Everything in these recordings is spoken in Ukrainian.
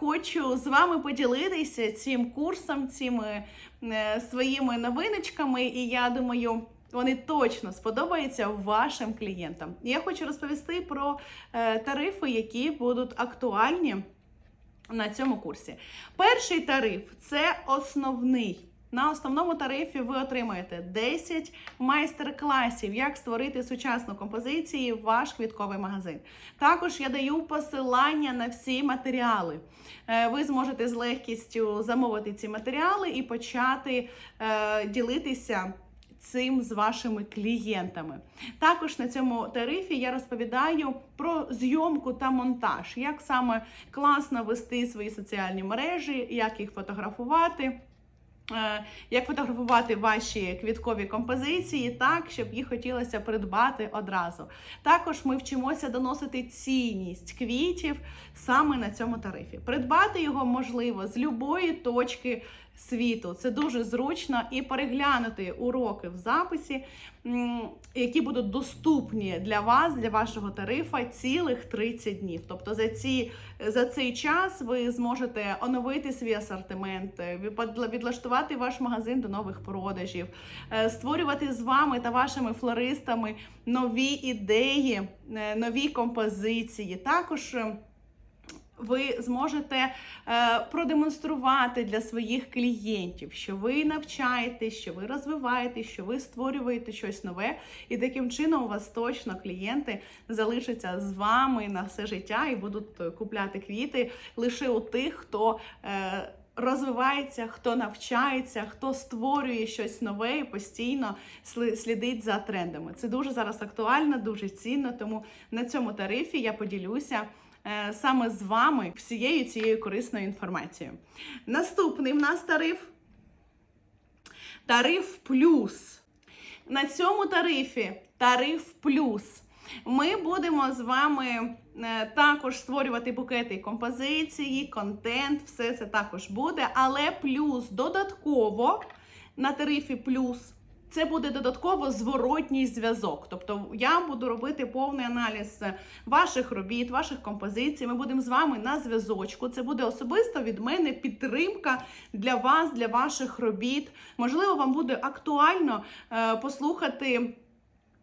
Хочу з вами поділитися цим курсом, цими е, своїми новиночками, і я думаю, вони точно сподобаються вашим клієнтам. Я хочу розповісти про е, тарифи, які будуть актуальні на цьому курсі. Перший тариф це основний. На основному тарифі ви отримаєте 10 майстер-класів, як створити сучасну композицію в ваш квітковий магазин. Також я даю посилання на всі матеріали. Е, Ви зможете з легкістю замовити ці матеріали і почати е, ділитися цим з вашими клієнтами. Також на цьому тарифі я розповідаю про зйомку та монтаж, як саме класно вести свої соціальні мережі, як їх фотографувати. Е, Як фотографувати ваші квіткові композиції так, щоб їх хотілося придбати одразу. Також ми вчимося доносити цінність квітів саме на цьому тарифі. Придбати його можливо з будь-якої точки світу. Це дуже зручно і переглянути уроки в записі, які будуть доступні для вас, для вашого тарифа, цілих 30 днів. Тобто за ці за цей час ви зможете оновити свій асортимент, е, відлаштувати ваш магазин до нових продажів, е, створювати з вами та вашими флористами нові ідеї, е, нові композиції. Також ви зможете е, продемонструвати для своїх клієнтів, що ви навчаєтесь, що ви розвиваєтесь, що ви створюєте щось нове, і таким чином у вас точно клієнти залишаться з вами на все життя і будуть е, купляти квіти лише у тих, хто. Е, Розвивається, хто навчається, хто створює щось нове і постійно слідить за трендами. Це дуже зараз актуально, дуже цінно. Тому на цьому тарифі я поділюся саме з вами всією цією корисною інформацією. Наступний в нас тариф тариф плюс. На цьому тарифі тариф плюс. Ми будемо з вами е, також створювати букети композиції, контент, все це також буде. Але плюс додатково на тарифі плюс це буде додатково зворотній зв'язок. Тобто я буду робити повний аналіз ваших робіт, ваших композицій. Ми будемо з вами на зв'язочку. Це буде особисто від мене підтримка для вас, для ваших робіт. Можливо, вам буде актуально е, послухати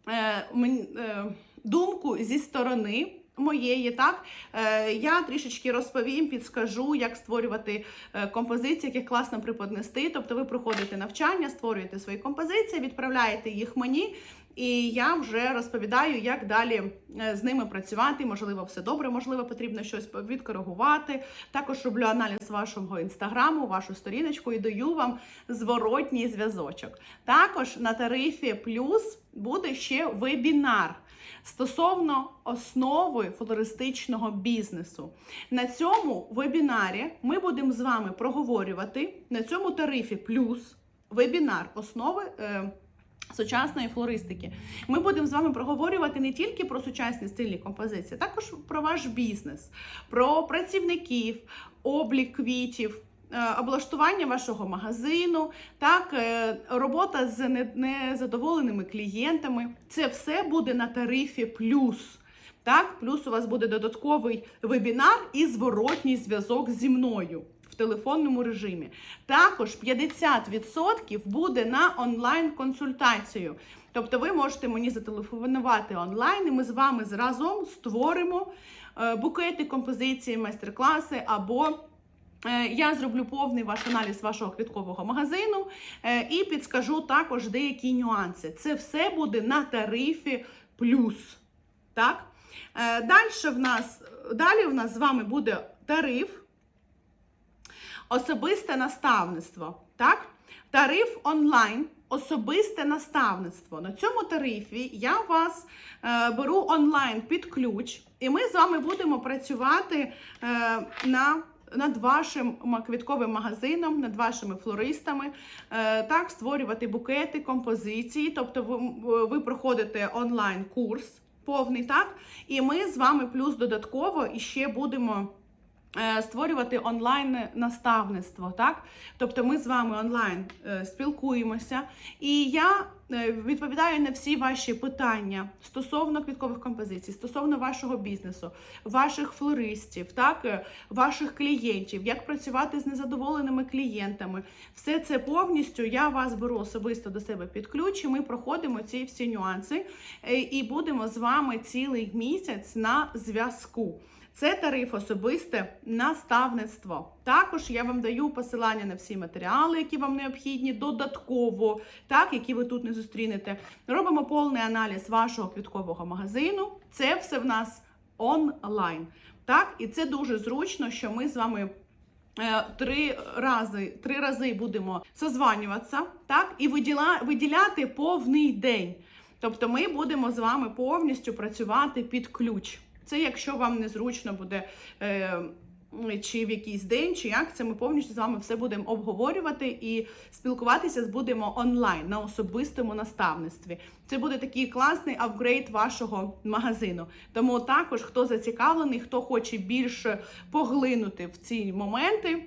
е, е, думку зі сторони. Моєї, так е, я трішечки розповім, підскажу, як створювати е, композиції, як їх класно преподнести. Тобто, ви проходите навчання, створюєте свої композиції, відправляєте їх мені, і я вже розповідаю, як далі е, з ними працювати. Можливо, все добре, можливо, потрібно щось відкоригувати. Також роблю аналіз вашого інстаграму, вашу сторіночку і даю вам зворотній зв'язочок. Також на тарифі плюс буде ще вебінар стосовно основи флористичного бізнесу. На цьому вебінарі ми будемо з вами проговорювати на цьому тарифі плюс вебінар основи. Е, Сучасної флористики. Ми будемо з вами проговорювати не тільки про сучасні стильні композиції, також про ваш бізнес, про працівників, облік квітів, облаштування вашого магазину, так, е, робота з незадоволеними клієнтами. Це все буде на тарифі плюс. Так, плюс у вас буде додатковий вебінар і зворотній зв'язок зі мною в телефонному режимі. Також 50% буде на онлайн-консультацію. Тобто ви можете мені зателефонувати онлайн, і ми з вами разом створимо е, букети, композиції, майстер-класи або е, я зроблю повний ваш аналіз вашого квіткового магазину е, і підскажу також деякі нюанси. Це все буде на тарифі плюс. Так? Е, Далі в нас, далі в нас з вами буде тариф особисте наставництво. Так? Тариф онлайн, особисте наставництво. На цьому тарифі я вас е, беру онлайн під ключ, і ми з вами будемо працювати е, на. Над вашим квітковим магазином, над вашими флористами, е, так, створювати букети, композиції. Тобто ви, ви проходите онлайн-курс повний, так? І ми з вами плюс додатково іще будемо е, створювати онлайн наставництво, так? Тобто ми з вами онлайн е, спілкуємося, і я е, відповідаю на всі ваші питання стосовно квіткових композицій, стосовно вашого бізнесу, ваших флористів, так, е, ваших клієнтів, як працювати з незадоволеними клієнтами. Все це повністю я вас беру особисто до себе під ключ, і ми проходимо ці всі нюанси е, і будемо з вами цілий місяць на зв'язку. Це тариф особисте наставництво. Також я вам даю посилання на всі матеріали, які вам необхідні, додатково, так, які ви тут не зустрінете. Робимо повний аналіз вашого квіткового магазину. Це все в нас онлайн. Так, і це дуже зручно, що ми з вами. е, Три рази три рази будемо созванюватися, так і виділа, виділяти повний день. Тобто, ми будемо з вами повністю працювати під ключ. Це якщо вам незручно буде е, чи в якийсь день, чи як це ми повністю з вами все будемо обговорювати і спілкуватися будемо онлайн на особистому наставництві. Це буде такий класний апгрейд вашого магазину. Тому також хто зацікавлений, хто хоче більше поглинути в ці моменти.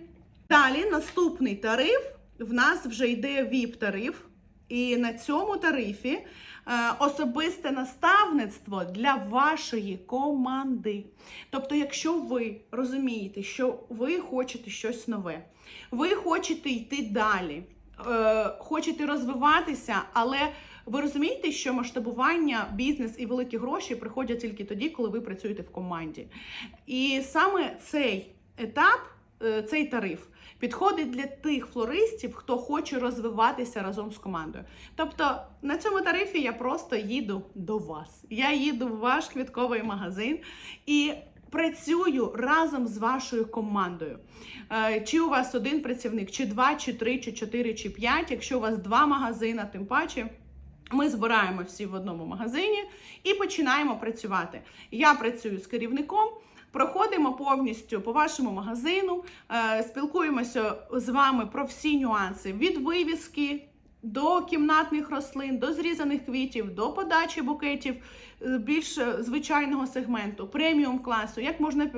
Далі наступний тариф в нас вже йде VIP-тариф. І на цьому тарифі особисте наставництво для вашої команди. Тобто, якщо ви розумієте, що ви хочете щось нове, ви хочете йти далі, е, хочете розвиватися, але ви розумієте, що масштабування, бізнес і великі гроші приходять тільки тоді, коли ви працюєте в команді. І саме цей етап, е, цей тариф. Підходить для тих флористів, хто хоче розвиватися разом з командою. Тобто на цьому тарифі я просто їду до вас. Я їду в ваш квітковий магазин і працюю разом з вашою командою. Е, Чи у вас один працівник, чи два, чи три, чи чотири, чи п'ять. Якщо у вас два магазини, тим паче. Ми збираємо всі в одному магазині і починаємо працювати. Я працюю з керівником. Проходимо повністю по вашому магазину, е, спілкуємося з вами про всі нюанси від вивіски до кімнатних рослин, до зрізаних квітів, до подачі букетів е, більш звичайного сегменту, преміум класу, як можна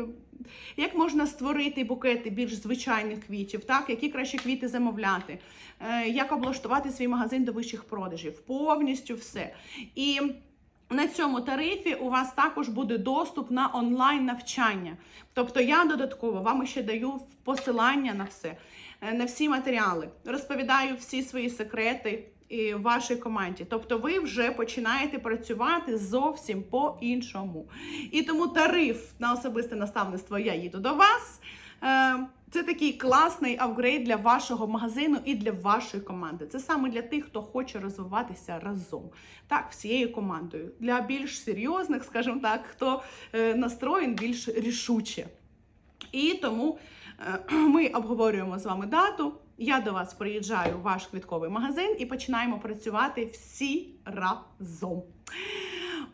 як можна створити букети більш звичайних квітів, так? Які краще квіти замовляти, е, як облаштувати свій магазин до вищих продажів, повністю все. І на цьому тарифі у вас також буде доступ на онлайн навчання. Тобто я додатково вам ще даю посилання на все, е, на всі матеріали, розповідаю всі свої секрети і в вашій команді. Тобто ви вже починаєте працювати зовсім по-іншому. І тому тариф на особисте наставництво я їду до вас. Е, Це такий класний апгрейд для вашого магазину і для вашої команди. Це саме для тих, хто хоче розвиватися разом, так, всією командою. Для більш серйозних, скажімо так, хто е, настроєн більш рішуче. І тому е, ми обговорюємо з вами дату. Я до вас приїжджаю в ваш квітковий магазин і починаємо працювати всі разом.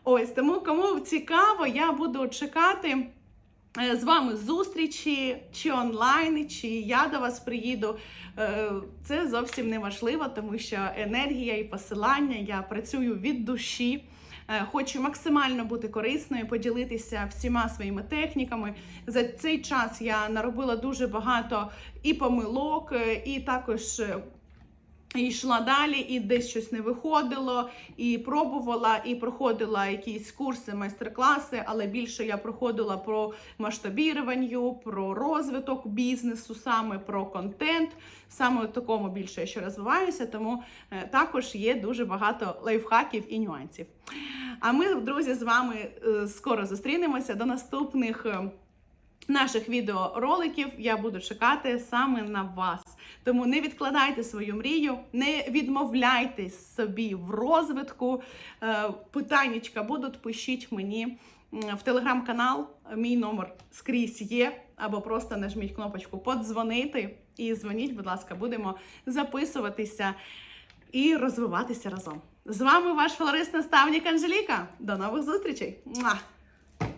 Ось тому, кому цікаво, я буду чекати з вами зустрічі, чи онлайн, чи я до вас приїду. Е, Це зовсім не важливо, тому що енергія і посилання я працюю від душі. Е, Хочу максимально бути корисною, поділитися всіма своїми техніками. За цей час я наробила дуже багато і помилок, е, і також е, і йшла далі, і десь щось не виходило, і пробувала, і проходила якісь курси, майстер-класи, але більше я проходила про масштабірування, про розвиток бізнесу, саме про контент. Саме в такому більше я ще розвиваюся, тому е, також є дуже багато лайфхаків і нюансів. А ми, друзі, з вами е, скоро зустрінемося до наступних. е, Наших відеороликів я буду чекати саме на вас. Тому не відкладайте свою мрію, не відмовляйтесь собі в розвитку. Е, Питаннячка будуть, пишіть мені в телеграм-канал. Мій номер скрізь є. Або просто нажміть кнопочку подзвонити і дзвоніть, будь ласка, будемо записуватися і розвиватися разом. З вами ваш флорист-наставник Анжеліка. До нових зустрічей!